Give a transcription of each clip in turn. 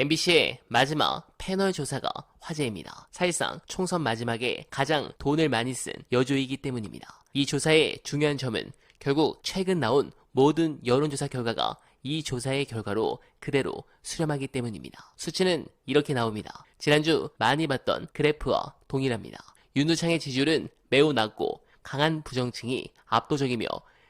MBC의 마지막 패널 조사가 화제입니다. 사실상 총선 마지막에 가장 돈을 많이 쓴 여조이기 때문입니다. 이 조사의 중요한 점은 결국 최근 나온 모든 여론조사 결과가 이 조사의 결과로 그대로 수렴하기 때문입니다. 수치는 이렇게 나옵니다. 지난주 많이 봤던 그래프와 동일합니다. 윤두창의 지지율은 매우 낮고 강한 부정층이 압도적이며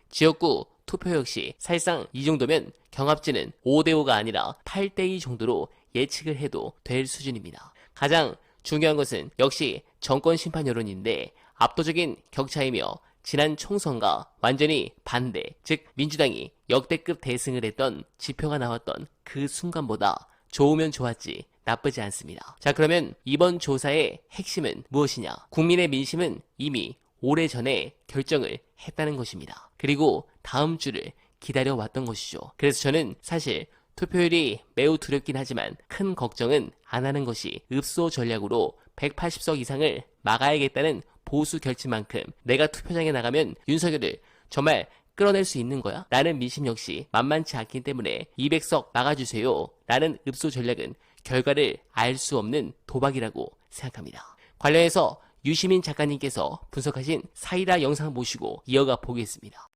지역구 투표 역시 사실상 이 정도면 경합지는 5대5가 아니라 8대2 정도로 예측을 해도 될 수준입니다. 가장 중요한 것은 역시 정권 심판 여론인데 압도적인 격차이며 지난 총선과 완전히 반대, 즉 민주당이 역대급 대승을 했던 지표가 나왔던 그 순간보다 좋으면 좋았지 나쁘지 않습니다. 자 그러면 이번 조사의 핵심은 무엇이냐? 국민의 민심은 이미 오래전에 결정을 했다는 것입니다. 그리고 다음 주를 기다려왔던 것이죠. 그래서 저는 사실 투표율이 매우 두렵긴 하지만 큰 걱정은 안 하는 것이 읍소 전략으로 180석 이상을 막아야겠다는 보수 결심만큼 내가 투표장에 나가면 윤석열을 정말 끌어낼 수 있는 거야? 라는 민심 역시 만만치 않기 때문에 200석 막아주세요. 라는 읍소 전략은 결과를 알 수 없는 도박이라고 생각합니다. 관련해서 유시민 작가님께서 분석하신 사이다 영상 모시고 이어가 보겠습니다.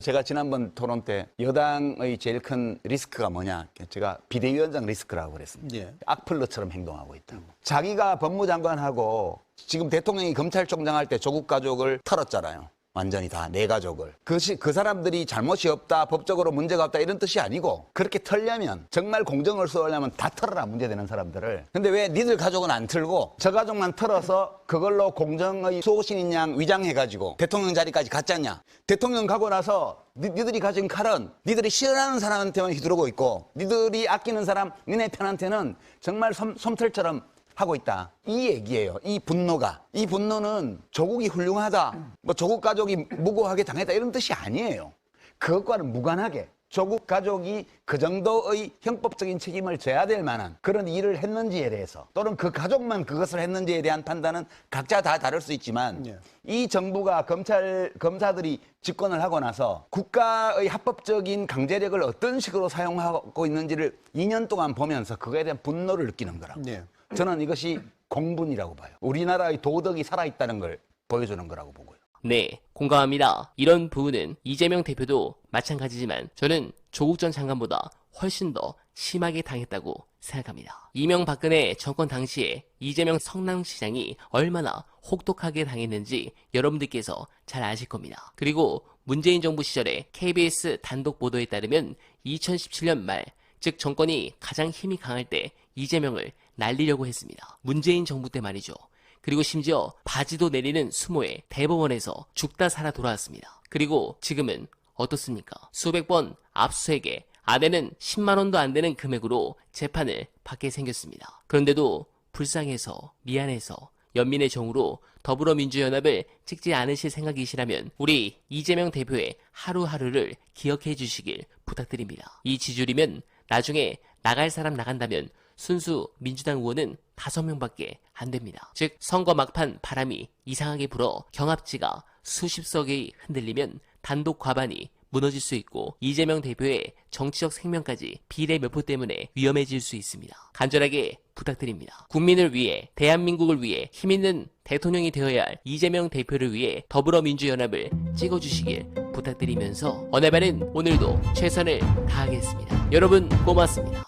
제가 지난번 토론 때 여당의 제일 큰 리스크가 뭐냐? 제가 비대위원장 리스크라고 그랬습니다. 예. 악플러처럼 행동하고 있다고. 자기가 법무장관하고 지금 대통령이 검찰총장 할 때 조국 가족을 털었잖아요. 완전히 다 내 가족을. 그것이 그 사람들이 잘못이 없다, 법적으로 문제가 없다 이런 뜻이 아니고 그렇게 털려면 정말 공정을 수호하려면 다 털어라 문제되는 사람들을. 근데 왜 니들 가족은 안 틀고 저 가족만 털어서 그걸로 공정의 수호신인 양 위장해가지고 대통령 자리까지 갔잖냐? 대통령 가고 나서 니, 니들이 가진 칼은 니들이 싫어하는 사람한테만 휘두르고 있고 니들이 아끼는 사람 니네 편한테는 정말 솜, 솜털처럼 하고 있다. 이 얘기예요. 이 분노가. 이 분노는 조국이 훌륭하다. 뭐 조국 가족이 무고하게 당했다. 이런 뜻이 아니에요. 그것과는 무관하게 조국 가족이 그 정도의 형법적인 책임을 져야 될 만한 그런 일을 했는지에 대해서 또는 그 가족만 그것을 했는지에 대한 판단은 각자 다 다를 수 있지만 예. 이 정부가 검찰 검사들이 집권을 하고 나서 국가의 합법적인 강제력을 어떤 식으로 사용하고 있는지를 2년 동안 보면서 그거에 대한 분노를 느끼는 거라고. 예. 저는 이것이 공분이라고 봐요. 우리나라의 도덕이 살아있다는 걸 보여주는 거라고 보고요. 네, 공감합니다. 이런 부분은 이재명 대표도 마찬가지지만 저는 조국 전 장관보다 훨씬 더 심하게 당했다고 생각합니다. 이명박근혜 정권 당시에 이재명 성남시장이 얼마나 혹독하게 당했는지 여러분들께서 잘 아실 겁니다. 그리고 문재인 정부 시절에 KBS 단독 보도에 따르면 2017년 말, 즉 정권이 가장 힘이 강할 때 이재명을 날리려고 했습니다. 문재인 정부 때 말이죠. 그리고 심지어 바지도 내리는 수모에 대법원에서 죽다 살아 돌아왔습니다. 그리고 지금은 어떻습니까? 수백 번 압수수색에 아내는 10만 원도 안 되는 금액으로 재판을 받게 생겼습니다. 그런데도 불쌍해서 미안해서 연민의 정으로 더불어민주연합을 찍지 않으실 생각이시라면 우리 이재명 대표의 하루하루를 기억해 주시길 부탁드립니다. 이 지지율이면 나중에 나갈 사람 나간다면 순수 민주당 의원은 다섯 명밖에 안 됩니다. 즉 선거 막판 바람이 이상하게 불어 경합지가 수십 석이 흔들리면 단독 과반이 무너질 수 있고 이재명 대표의 정치적 생명까지 비례 몇 표 때문에 위험해질 수 있습니다. 간절하게 부탁드립니다. 국민을 위해 대한민국을 위해 힘있는 대통령이 되어야 할 이재명 대표를 위해 더불어민주연합을 찍어주시길 부탁드리면서 어네바는 오늘도 최선을 다하겠습니다. 여러분 고맙습니다.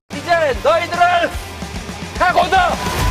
너희들을 해고다!